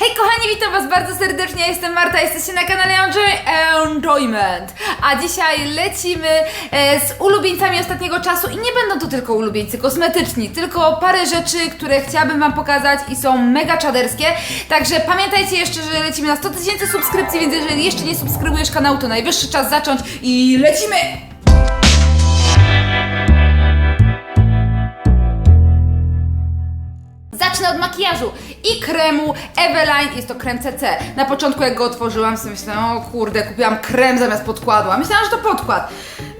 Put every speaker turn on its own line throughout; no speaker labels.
Hej kochani, witam was bardzo serdecznie, ja jestem Marta, jesteście na kanale Enjoy Enjoyment. A dzisiaj lecimy e, z ulubieńcami ostatniego czasu i nie będą to tylko ulubieńcy kosmetyczni, tylko parę rzeczy, które chciałabym wam pokazać i są mega czaderskie. Także pamiętajcie jeszcze, że lecimy na 100 tysięcy subskrypcji, więc jeżeli jeszcze nie subskrybujesz kanału, to najwyższy czas zacząć i lecimy! Zacznę od makijażu i kremu Eveline, jest to krem CC. Na początku jak go otworzyłam, sobie myślałam, o kurde, kupiłam krem zamiast podkładu, a myślałam, że to podkład.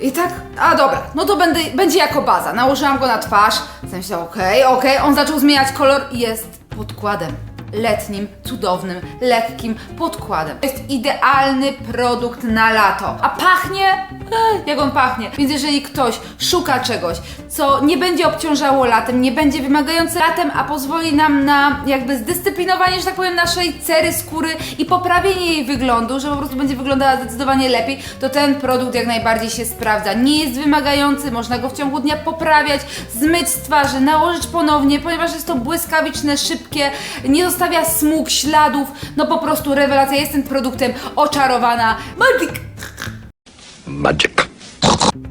I tak, a dobra, no to będę, będzie jako baza. Nałożyłam go na twarz, w sensie okej, okej, on zaczął zmieniać kolor i jest podkładem. Letnim, cudownym, lekkim podkładem. To jest idealny produkt na lato. A pachnie? Ech, jak on pachnie. Więc jeżeli ktoś szuka czegoś, co nie będzie obciążało latem, nie będzie wymagające latem, a pozwoli nam na jakby zdyscyplinowanie, że tak powiem, naszej cery skóry i poprawienie jej wyglądu, że po prostu będzie wyglądała zdecydowanie lepiej, to ten produkt jak najbardziej się sprawdza. Nie jest wymagający, można go w ciągu dnia poprawiać, zmyć z twarzy, nałożyć ponownie, ponieważ jest to błyskawiczne, szybkie, nie zostawia smug, śladów, no po prostu rewelacja. Jestem produktem oczarowana. Magic!
Magic.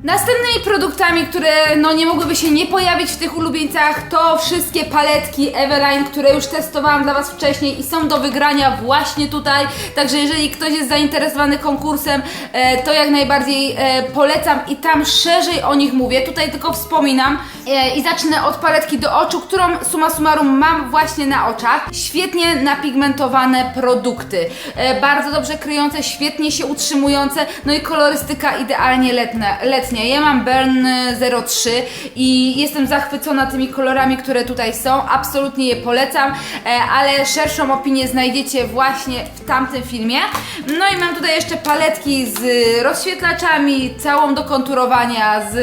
Następnymi produktami, które no nie mogłyby się nie pojawić w tych ulubieńcach, to wszystkie paletki Eveline, które już testowałam dla Was wcześniej i są do wygrania właśnie tutaj. Także jeżeli ktoś jest zainteresowany konkursem, e, to jak najbardziej e, polecam i tam szerzej o nich mówię. Tutaj tylko wspominam e, i zacznę od paletki do oczu, którą summa summarum mam właśnie na oczach. Świetnie napigmentowane produkty, e, bardzo dobrze kryjące, świetnie się utrzymujące, no i kolorystyka idealnie letnia. Letnia. Ja mam Burn e, 03 i jestem zachwycona tymi kolorami, które tutaj są. Absolutnie je polecam, e, ale szerszą opinię znajdziecie właśnie w tamtym filmie. No i mam tutaj jeszcze paletki z rozświetlaczami, całą do konturowania, z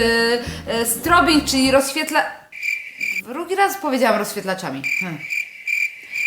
e, strobing, czyli rozświetla... Drugi raz powiedziałam rozświetlaczami. Hmm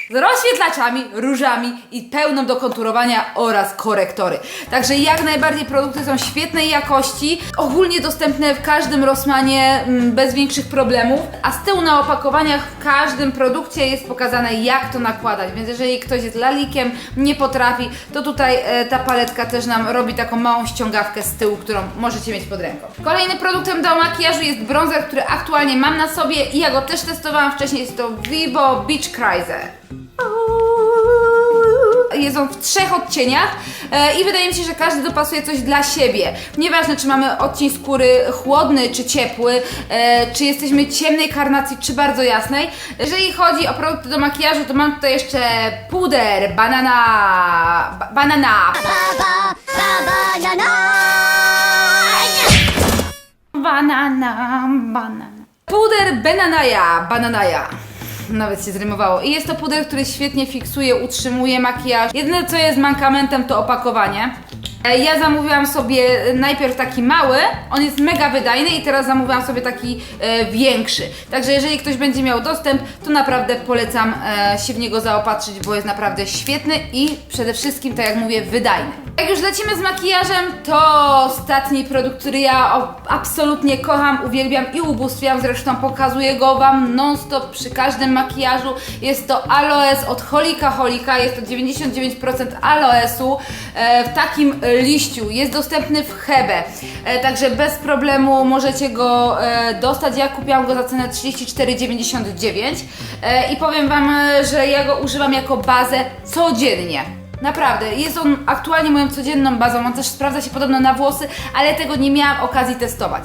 z rozświetlaczami, różami i pełną do konturowania oraz korektory. Także jak najbardziej produkty są świetnej jakości, ogólnie dostępne w każdym Rossmanie mm, bez większych problemów, a z tyłu na opakowaniach w każdym produkcie jest pokazane jak to nakładać, więc jeżeli ktoś jest lalikiem, nie potrafi, to tutaj e, ta paletka też nam robi taką małą ściągawkę z tyłu, którą możecie mieć pod ręką. Kolejnym produktem do makijażu jest bronzer, który aktualnie mam na sobie i ja go też testowałam wcześniej, jest to Vivo Beach Chrysler. On w trzech odcieniach e, i wydaje mi się, że każdy dopasuje coś dla siebie. Nieważne, czy mamy odcień skóry chłodny czy ciepły, e, czy jesteśmy ciemnej karnacji, czy bardzo jasnej. Jeżeli chodzi o produkty do makijażu, to mam tutaj jeszcze puder, banana, ba banana, banana, banana. Puder Bananaja, bananaja. Nawet się zrymowało. I jest to puder, który świetnie fiksuje, utrzymuje makijaż. Jedyne co jest mankamentem to opakowanie. E, Ja zamówiłam sobie najpierw taki mały, on jest mega wydajny i teraz zamówiłam sobie taki e, większy. Także jeżeli ktoś będzie miał dostęp, to naprawdę polecam e, się w niego zaopatrzyć, bo jest naprawdę świetny i przede wszystkim, tak jak mówię, wydajny. Jak już lecimy z makijażem, to ostatni produkt, który ja absolutnie kocham, uwielbiam i ubóstwiam, zresztą pokazuję go Wam non-stop przy każdym makijażu. Jest to aloes od Holika Holika, jest to 99% aloesu e, w takim e, liściu. Jest dostępny w Hebe, e, także bez problemu możecie go e, dostać. Ja kupiłam go za cenę 34,99 e, i powiem Wam, że ja go używam jako bazę codziennie. Naprawdę, jest on aktualnie moją codzienną bazą. On też sprawdza się podobno na włosy, ale tego nie miałam okazji testować.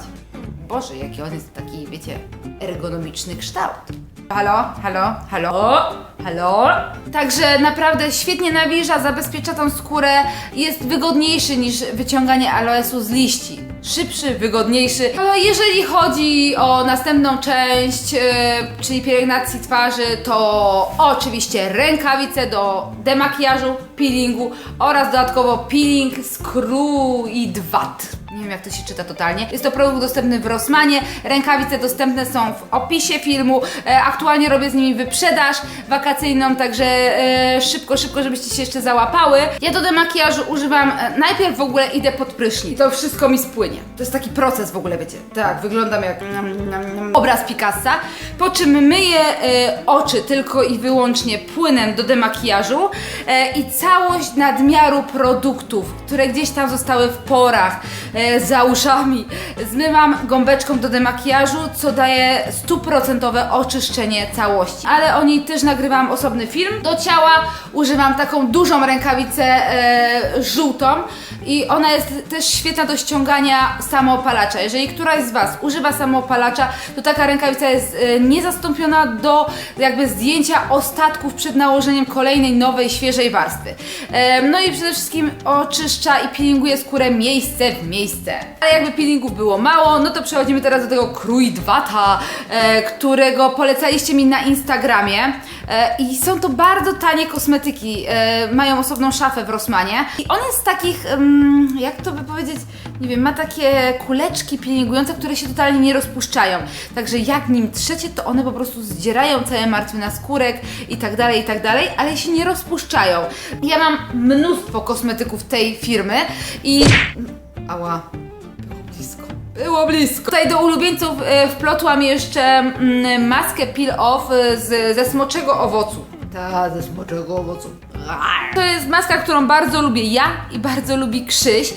Boże, jaki on jest taki, wiecie, ergonomiczny kształt. Halo, halo, halo, halo. Także naprawdę świetnie nawilża, zabezpiecza tą skórę, jest wygodniejszy niż wyciąganie aloesu z liści. Szybszy, wygodniejszy. Ale jeżeli chodzi o następną część, yy, czyli pielęgnacji twarzy, to oczywiście rękawice do demakijażu, peelingu oraz dodatkowo peeling, skrój i dwat. Nie wiem jak to się czyta totalnie. Jest to produkt dostępny w Rossmanie. Rękawice dostępne są w opisie filmu. E, aktualnie robię z nimi wyprzedaż wakacyjną, także e, szybko, szybko, żebyście się jeszcze załapały. Ja do demakijażu używam, e, najpierw w ogóle idę pod prysznic. To wszystko mi spłynie. To jest taki proces w ogóle, wiecie. Tak, wyglądam jak nam, nam, nam, obraz Picassa. Po czym myję e, oczy tylko i wyłącznie płynem do demakijażu e, i całość nadmiaru produktów, które gdzieś tam zostały w porach, za uszami, zmywam gąbeczką do demakijażu, co daje stuprocentowe oczyszczenie całości. Ale o niej też nagrywam osobny film. Do ciała używam taką dużą rękawicę e, żółtą i ona jest też świetna do ściągania samoopalacza. Jeżeli któraś z Was używa samoopalacza, to taka rękawica jest e, niezastąpiona do jakby zdjęcia ostatków przed nałożeniem kolejnej nowej, świeżej warstwy. E, no i przede wszystkim oczyszcza i peelinguje skórę miejsce w miejsce. Ale jakby peelingów było mało, no to przechodzimy teraz do tego Kruidwata, e, którego polecaliście mi na Instagramie. E, I są to bardzo tanie kosmetyki. E, mają osobną szafę w Rossmanie. I on jest takich, jak to by powiedzieć, nie wiem, ma takie kuleczki peelingujące, które się totalnie nie rozpuszczają. Także jak nim trzecie, to one po prostu zdzierają całe martwy naskórek i tak dalej, i tak dalej, ale się nie rozpuszczają. Ja mam mnóstwo kosmetyków tej firmy i... Ała. Było blisko. Tutaj do ulubieńców e, wplotłam jeszcze mm, maskę peel off e, z, ze smoczego owocu. Ta, ze smoczego owocu. To jest maska, którą bardzo lubię ja i bardzo lubi Krzyś.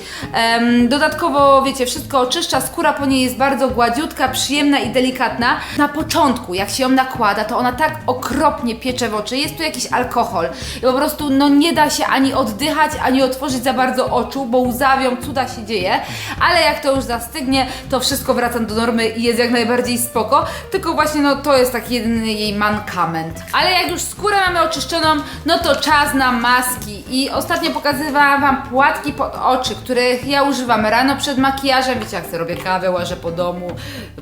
Dodatkowo, wiecie, wszystko oczyszcza, skóra po niej jest bardzo gładziutka, przyjemna i delikatna. Na początku, jak się ją nakłada, to ona tak okropnie piecze w oczy. Jest tu jakiś alkohol i po prostu no, nie da się ani oddychać, ani otworzyć za bardzo oczu, bo łzawią, cuda się dzieje. Ale jak to już zastygnie, to wszystko wraca do normy i jest jak najbardziej spoko. Tylko właśnie no, to jest taki jedyny jej mankament. Ale jak już skórę mamy oczyszczoną, no to czas na maski. I ostatnio pokazywałam Wam płatki pod oczy, których ja używam rano przed makijażem. Wiecie, jak sobie robię kawę, łażę po domu,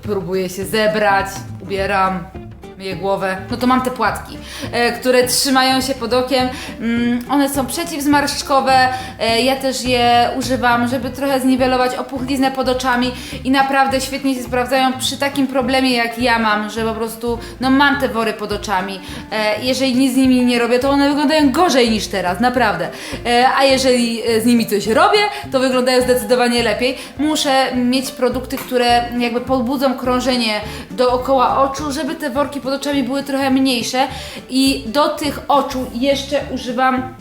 próbuję się zebrać, ubieram myję głowę, no to mam te płatki, e, które trzymają się pod okiem. Mm, one są przeciwzmarszczkowe. E, ja też je używam, żeby trochę zniwelować opuchliznę pod oczami i naprawdę świetnie się sprawdzają przy takim problemie jak ja mam, że po prostu no mam te wory pod oczami. E, jeżeli nic z nimi nie robię, to one wyglądają gorzej niż teraz, naprawdę. E, a jeżeli e, z nimi coś robię, to wyglądają zdecydowanie lepiej. Muszę mieć produkty, które jakby podbudzą krążenie dookoła oczu, żeby te worki pod oczami były trochę mniejsze i do tych oczu jeszcze używam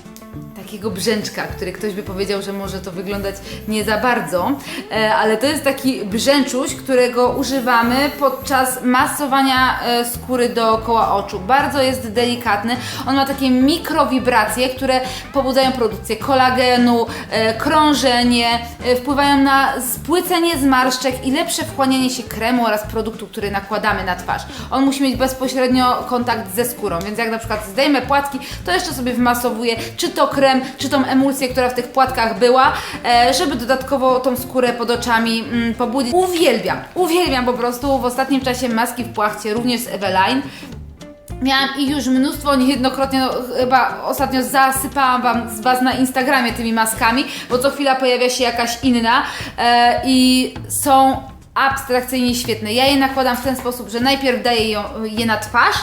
takiego brzęczka, który ktoś by powiedział, że może to wyglądać nie za bardzo, e, ale to jest taki brzęczuś, którego używamy podczas masowania e, skóry dookoła oczu. Bardzo jest delikatny. On ma takie mikrowibracje, które pobudzają produkcję kolagenu, e, krążenie, wpływają na spłycenie zmarszczek i lepsze wchłanianie się kremu oraz produktu, który nakładamy na twarz. On musi mieć bezpośrednio kontakt ze skórą, więc jak na przykład zdejmę płatki, to jeszcze sobie wmasowuję czy to krem, czy tą emulsję, która w tych płatkach była, e, żeby dodatkowo tą skórę pod oczami mm, pobudzić. Uwielbiam, uwielbiam po prostu w ostatnim czasie maski w płachcie, również z Eveline. Miałam ich już mnóstwo, niejednokrotnie, no, chyba ostatnio zasypałam Wam z Was na Instagramie tymi maskami, bo co chwila pojawia się jakaś inna e, i są abstrakcyjnie świetne. Ja je nakładam w ten sposób, że najpierw daję ją, je na twarz,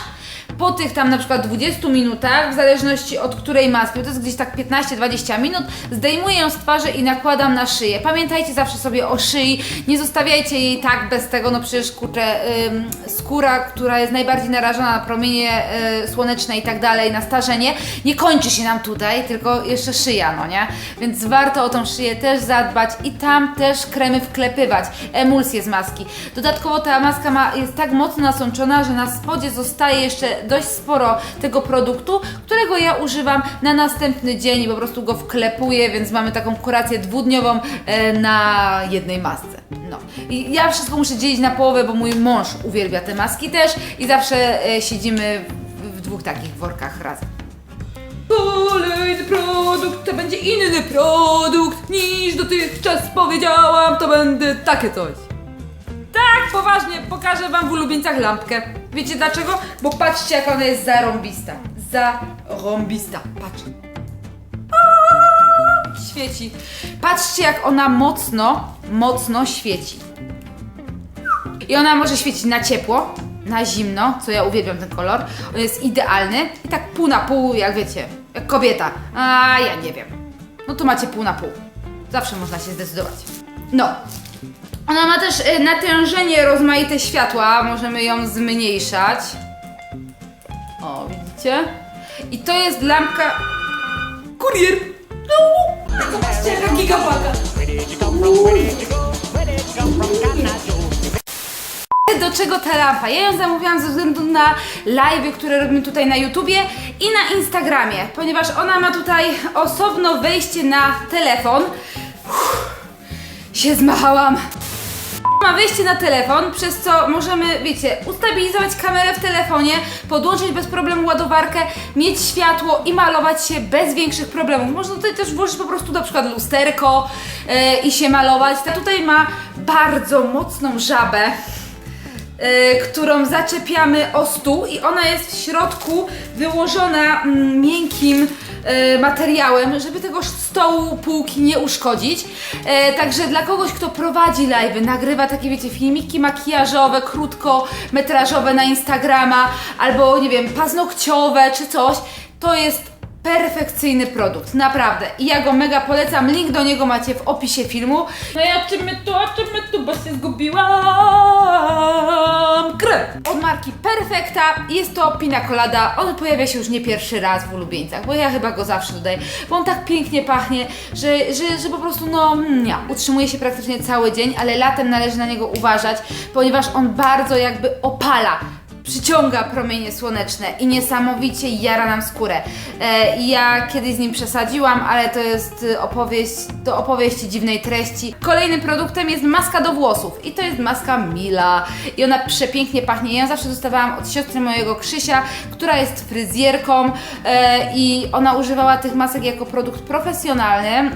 po tych tam na przykład 20 minutach, w zależności od której maski, to jest gdzieś tak 15-20 minut, zdejmuję ją z twarzy i nakładam na szyję. Pamiętajcie zawsze sobie o szyi, nie zostawiajcie jej tak bez tego, no przecież kurczę, ym, skóra, która jest najbardziej narażona na promienie y, słoneczne i tak dalej, na starzenie, nie kończy się nam tutaj, tylko jeszcze szyja, no nie? Więc warto o tą szyję też zadbać i tam też kremy wklepywać, emulsje z maski. Dodatkowo ta maska ma, jest tak mocno nasączona, że na spodzie zostaje jeszcze dość sporo tego produktu, którego ja używam na następny dzień i po prostu go wklepuję, więc mamy taką kurację dwudniową e, na jednej masce. No. I ja wszystko muszę dzielić na połowę, bo mój mąż uwielbia te maski też i zawsze e, siedzimy w, dwóch takich workach razem. Kolejny produkt to będzie inny produkt niż dotychczas powiedziałam, to będzie takie coś. Tak, poważnie, pokażę Wam w ulubieńcach lampkę. Wiecie dlaczego? Bo patrzcie, jak ona jest zarąbista. Zarąbista. Patrz. Świeci. Patrzcie, jak ona mocno, mocno świeci. I ona może świecić na ciepło, na zimno, co ja uwielbiam ten kolor. On jest idealny i tak pół na pół, jak wiecie, jak kobieta. A ja nie wiem. No tu macie pół na pół. Zawsze można się zdecydować. No. Ona ma też y, natężenie rozmaite światła, możemy ją zmniejszać. O, widzicie? I to jest lampka... Kurier! No! Zobaczcie, jaka gigapaka! Do czego ta lampa? Ja ją zamówiłam ze względu na live, które robimy tutaj na YouTubie i na Instagramie, ponieważ ona ma tutaj osobno wejście na telefon. Uff, się zmachałam. Ma wejście na telefon, przez co możemy, wiecie, ustabilizować kamerę w telefonie, podłączyć bez problemu ładowarkę, mieć światło i malować się bez większych problemów. Można tutaj też włożyć po prostu na przykład lusterko e, i się malować. Ta tutaj ma bardzo mocną żabę, e, którą zaczepiamy o stół i ona jest w środku wyłożona mm, miękkim e, materiałem, żeby tego stołu, półki nie uszkodzić. E, także dla kogoś, kto prowadzi live, nagrywa takie, wiecie, filmiki makijażowe, krótkometrażowe na Instagrama, albo, nie wiem, paznokciowe czy coś, to jest perfekcyjny produkt, naprawdę. I ja go mega polecam. Link do niego macie w opisie filmu. No i o czym my tu, o czym my tu, bo się zgubiłam. Krem. Od marki Perfekta jest to pina colada. On pojawia się już nie pierwszy raz w ulubieńcach, bo ja chyba go zawsze dodaję, bo on tak pięknie pachnie, że, że, że po prostu no, nie, utrzymuje się praktycznie cały dzień, ale latem należy na niego uważać, ponieważ on bardzo jakby opala przyciąga promienie słoneczne i niesamowicie jara nam skórę. E, ja kiedyś z nim przesadziłam, ale to jest y, opowieść, to opowieść dziwnej treści. Kolejnym produktem jest maska do włosów i to jest maska Mila i ona przepięknie pachnie. Ja ją zawsze dostawałam od siostry mojego Krzysia, która jest fryzjerką e, i ona używała tych masek jako produkt profesjonalny, e,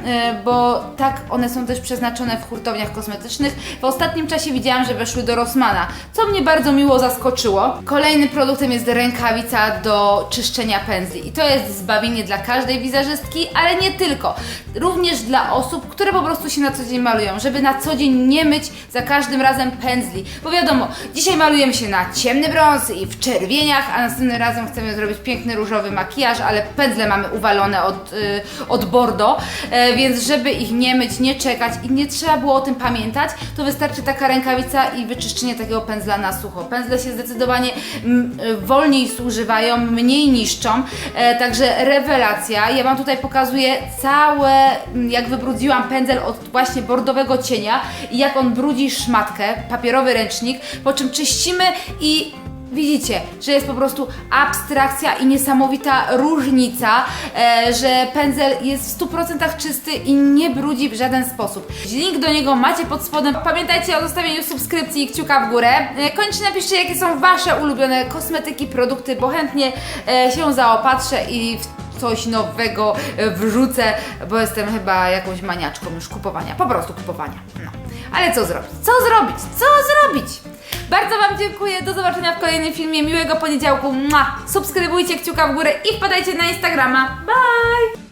bo tak one są też przeznaczone w hurtowniach kosmetycznych. W ostatnim czasie widziałam, że weszły do Rossmana, co mnie bardzo miło zaskoczyło. Kolejnym produktem jest rękawica do czyszczenia pędzli i to jest zbawienie dla każdej wizerzystki, ale nie tylko. Również dla osób, które po prostu się na co dzień malują, żeby na co dzień nie myć za każdym razem pędzli. Bo wiadomo, dzisiaj malujemy się na ciemny brąz i w czerwieniach, a następnym razem chcemy zrobić piękny różowy makijaż, ale pędzle mamy uwalone od, y, od bordo, e, więc żeby ich nie myć, nie czekać i nie trzeba było o tym pamiętać, to wystarczy taka rękawica i wyczyszczenie takiego pędzla na sucho. Pędzle się zdecydowanie mm, y, wolniej zużywają, mniej niszczą, e, także rewelacja. Ja Wam tutaj pokazuję całe, mm, jak wybrudziłam pędzel od właśnie bordowego cienia i jak on brudzi szmatkę, papierowy ręcznik, po czym czyścimy i Widzicie, że jest po prostu abstrakcja i niesamowita różnica, e, że pędzel jest w 100% czysty i nie brudzi w żaden sposób. Link do niego macie pod spodem. Pamiętajcie o zostawieniu subskrypcji i kciuka w górę. E, koniecznie napiszcie, jakie są Wasze ulubione kosmetyki, produkty, bo chętnie e, się zaopatrzę i w coś nowego e, wrzucę, bo jestem chyba jakąś maniaczką już kupowania, po prostu kupowania. No. Ale co zrobić? Co zrobić? Co zrobić? Bardzo Wam dziękuję, do zobaczenia w kolejnym filmie, miłego poniedziałku, Mua! subskrybujcie, kciuka w górę i wpadajcie na Instagrama, bye!